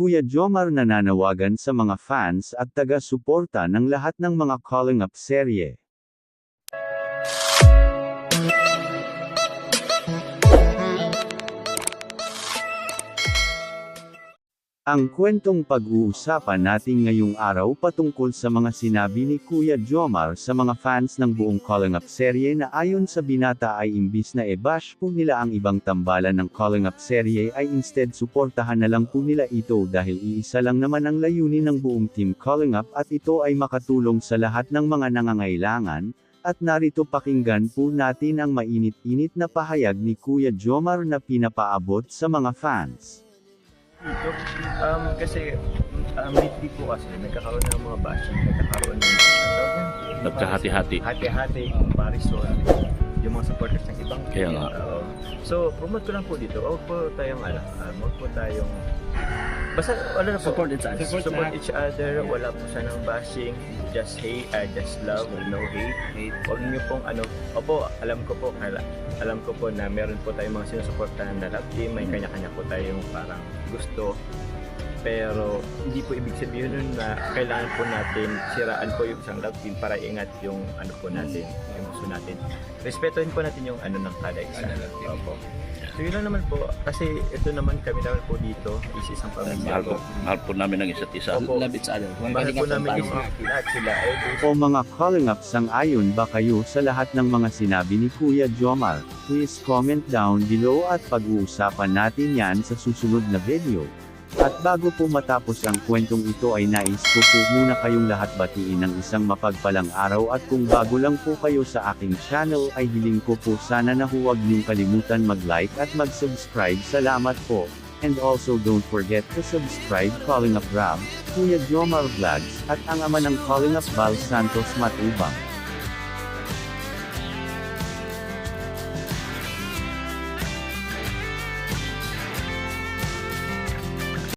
Kuya Jomar nananawagan sa mga fans at taga-suporta ng lahat ng mga calling up serye. Ang kwentong pag-uusapan natin ngayong araw patungkol sa mga sinabi ni Kuya Jomar sa mga fans ng buong Calling Up serye na ayon sa binata ay imbis na e-bash po nila ang ibang tambalan ng Calling Up serye ay instead suportahan na lang po nila ito dahil iisa lang naman ang layunin ng buong team Calling Up at ito ay makatulong sa lahat ng mga nangangailangan, at narito pakinggan po natin ang mainit-init na pahayag ni Kuya Jomar na pinapaabot sa mga fans. Dito, um, kasi, um, lately po kasi, nagkakaroon ng mga bashing, nagkakaroon ng, yan? Nagkahati-hati. Hati-hati, comparison, yung mga supporters ng ibang Kaya nga. Oo. so, promote ko lang po dito, huwag po tayong, ano, um, huwag po tayong, basta, ano na po, Support each other. support, Support each other, wala po siya ng bashing, just hate, uh, just love, no hate, hate. Huwag niyo pong, ano, opo, alam ko po, kala, alam ko po na meron po tayong mga sinusuportahan na love team, may kanya-kanya po tayong parang gusto. Pero hindi po ibig sabihin nun na kailangan po natin siraan po yung isang love team para ingat yung ano po natin, yung gusto natin. Respetuhin po natin yung ano ng kada isa. Opo. So yun lang naman po, kasi ito naman kami naman po dito, is isang pamilya Mahal po, mahal po namin ang isa't isa. Opo. Love each other. Mahal po namin ang yung lahat sila. Eh, O mga calling up sang-ayon ba kayo sa lahat ng mga sinabi ni Kuya Jomar? Please comment down below at pag-uusapan natin yan sa susunod na video. At bago po matapos ang kwentong ito ay nais ko po muna kayong lahat batiin ng isang mapagpalang araw at kung bago lang po kayo sa aking channel ay hiling ko po sana na huwag niyong kalimutan mag-like at mag-subscribe. Salamat po. And also don't forget to subscribe Calling Up Rob, Kuya Jomar Vlogs, at ang ama ng Calling Up Val Santos Matubang.